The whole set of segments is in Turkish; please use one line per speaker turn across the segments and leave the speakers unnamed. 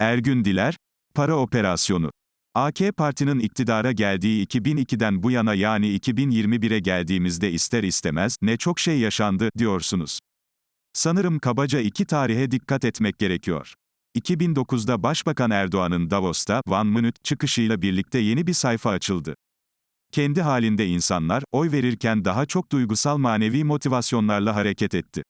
Ergün Diler, para operasyonu. AK Parti'nin iktidara geldiği 2002'den bu yana yani 2021'e geldiğimizde ister istemez ne çok şey yaşandı diyorsunuz. Sanırım kabaca iki tarihe dikkat etmek gerekiyor. 2009'da Başbakan Erdoğan'ın Davos'ta One Minute çıkışıyla birlikte yeni bir sayfa açıldı. Kendi halinde insanlar, oy verirken daha çok duygusal manevi motivasyonlarla hareket etti.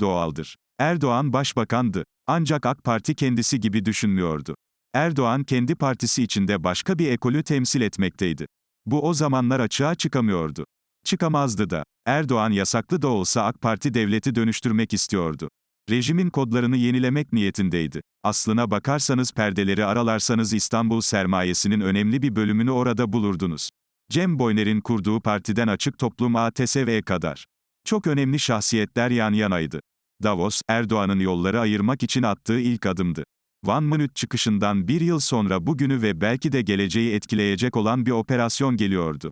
Doğaldır. Erdoğan başbakandı. Ancak AK Parti kendisi gibi düşünmüyordu. Erdoğan kendi partisi içinde başka bir ekolü temsil etmekteydi. Bu o zamanlar açığa çıkamıyordu. Çıkamazdı da. Erdoğan yasaklı da olsa AK Parti devleti dönüştürmek istiyordu. Rejimin kodlarını yenilemek niyetindeydi. Aslına bakarsanız perdeleri aralarsanız İstanbul sermayesinin önemli bir bölümünü orada bulurdunuz. Cem Boyner'in kurduğu partiden Açık Toplum ATSV'ye kadar. Çok önemli şahsiyetler yan yanaydı. Davos, Erdoğan'ın yolları ayırmak için attığı ilk adımdı. One Minute çıkışından bir yıl sonra bugünü ve belki de geleceği etkileyecek olan bir operasyon geliyordu.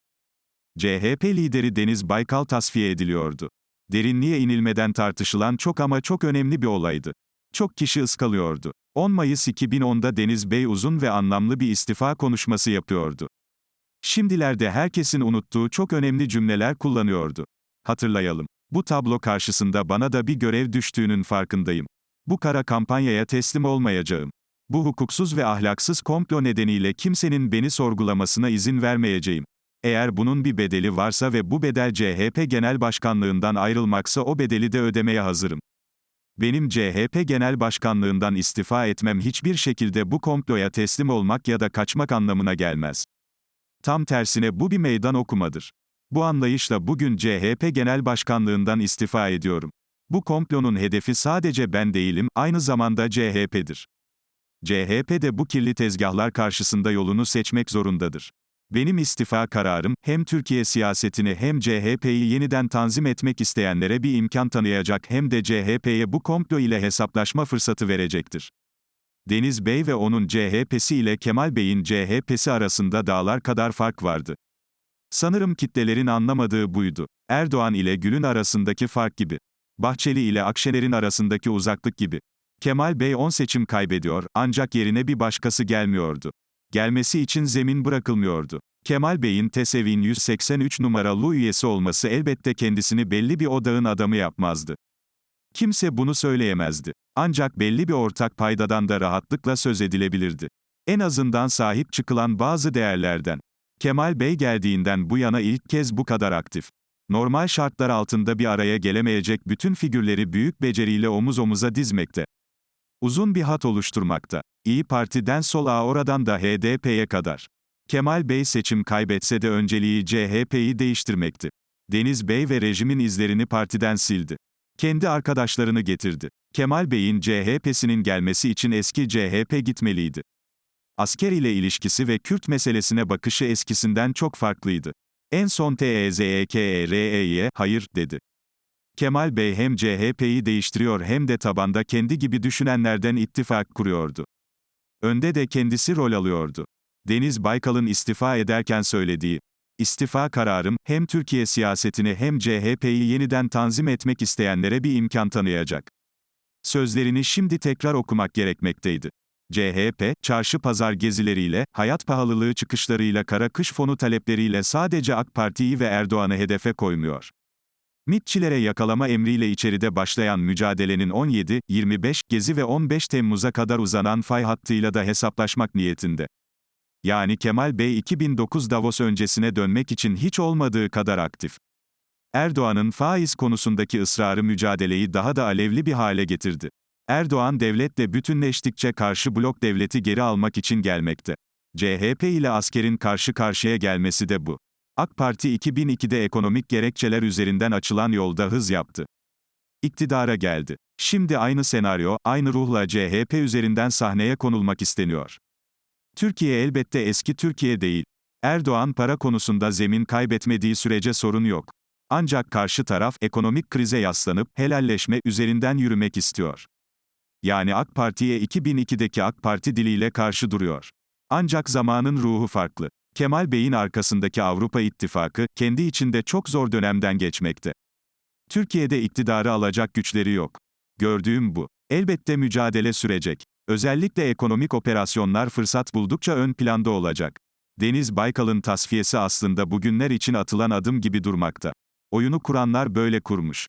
CHP lideri Deniz Baykal tasfiye ediliyordu. Derinliğe inilmeden tartışılan çok ama çok önemli bir olaydı. Çok kişi ıskalıyordu. 10 Mayıs 2010'da Deniz Bey uzun ve anlamlı bir istifa konuşması yapıyordu. Şimdilerde herkesin unuttuğu çok önemli cümleler kullanıyordu. Hatırlayalım. Bu tablo karşısında bana da bir görev düştüğünün farkındayım. Bu kara kampanyaya teslim olmayacağım. Bu hukuksuz ve ahlaksız komplo nedeniyle kimsenin beni sorgulamasına izin vermeyeceğim. Eğer bunun bir bedeli varsa ve bu bedel CHP Genel Başkanlığından ayrılmaksa o bedeli de ödemeye hazırım. Benim CHP Genel Başkanlığından istifa etmem hiçbir şekilde bu komploya teslim olmak ya da kaçmak anlamına gelmez. Tam tersine bu bir meydan okumadır. Bu anlayışla bugün CHP Genel Başkanlığından istifa ediyorum. Bu komplonun hedefi sadece ben değilim, aynı zamanda CHP'dir. CHP de bu kirli tezgahlar karşısında yolunu seçmek zorundadır. Benim istifa kararım, hem Türkiye siyasetini hem CHP'yi yeniden tanzim etmek isteyenlere bir imkan tanıyacak hem de CHP'ye bu komplo ile hesaplaşma fırsatı verecektir. Deniz Bey ve onun CHP'si ile Kemal Bey'in CHP'si arasında dağlar kadar fark vardı. Sanırım kitlelerin anlamadığı buydu. Erdoğan ile Gül'ün arasındaki fark gibi. Bahçeli ile Akşener'in arasındaki uzaklık gibi. Kemal Bey 10 seçim kaybediyor, ancak yerine bir başkası gelmiyordu. Gelmesi için zemin bırakılmıyordu. Kemal Bey'in TESEV'in 183 numaralı üyesi olması elbette kendisini belli bir odağın adamı yapmazdı. Kimse bunu söyleyemezdi. Ancak belli bir ortak paydadan da rahatlıkla söz edilebilirdi. En azından sahip çıkılan bazı değerlerden. Kemal Bey geldiğinden bu yana ilk kez bu kadar aktif. Normal şartlar altında bir araya gelemeyecek bütün figürleri büyük beceriyle omuz omuza dizmekte. Uzun bir hat oluşturmakta. İyi Parti'den sola oradan da HDP'ye kadar. Kemal Bey seçim kaybetse de önceliği CHP'yi değiştirmekti. Deniz Bey ve rejimin izlerini partiden sildi. Kendi arkadaşlarını getirdi. Kemal Bey'in CHP'sinin gelmesi için eski CHP gitmeliydi. Asker ile ilişkisi ve Kürt meselesine bakışı eskisinden çok farklıydı. En son E TEZEKERE'ye hayır dedi. Kemal Bey hem CHP'yi değiştiriyor hem de tabanda kendi gibi düşünenlerden ittifak kuruyordu. Önde de kendisi rol alıyordu. Deniz Baykal'ın istifa ederken söylediği, istifa kararım, hem Türkiye siyasetini hem CHP'yi yeniden tanzim etmek isteyenlere bir imkan tanıyacak. Sözlerini şimdi tekrar okumak gerekmekteydi. CHP, çarşı pazar gezileriyle, hayat pahalılığı çıkışlarıyla kara kış fonu talepleriyle sadece AK Parti'yi ve Erdoğan'ı hedefe koymuyor. MİTçilere yakalama emriyle içeride başlayan mücadelenin 17, 25, Gezi ve 15 Temmuz'a kadar uzanan fay hattıyla da hesaplaşmak niyetinde. Yani Kemal Bey 2009 Davos öncesine dönmek için hiç olmadığı kadar aktif. Erdoğan'ın faiz konusundaki ısrarı mücadeleyi daha da alevli bir hale getirdi. Erdoğan devletle bütünleştikçe karşı blok devleti geri almak için gelmekte. CHP ile askerin karşı karşıya gelmesi de bu. AK Parti 2002'de ekonomik gerekçeler üzerinden açılan yolda hız yaptı. İktidara geldi. Şimdi aynı senaryo, aynı ruhla CHP üzerinden sahneye konulmak isteniyor. Türkiye elbette eski Türkiye değil. Erdoğan para konusunda zemin kaybetmediği sürece sorun yok. Ancak karşı taraf ekonomik krize yaslanıp helalleşme üzerinden yürümek istiyor. Yani AK Parti'ye 2002'deki AK Parti diliyle karşı duruyor. Ancak zamanın ruhu farklı. Kemal Bey'in arkasındaki Avrupa İttifakı, kendi içinde çok zor dönemden geçmekte. Türkiye'de iktidarı alacak güçleri yok. Gördüğüm bu. Elbette mücadele sürecek. Özellikle ekonomik operasyonlar fırsat buldukça ön planda olacak. Deniz Baykal'ın tasfiyesi aslında bugünler için atılan adım gibi durmakta. Oyunu kuranlar böyle kurmuş.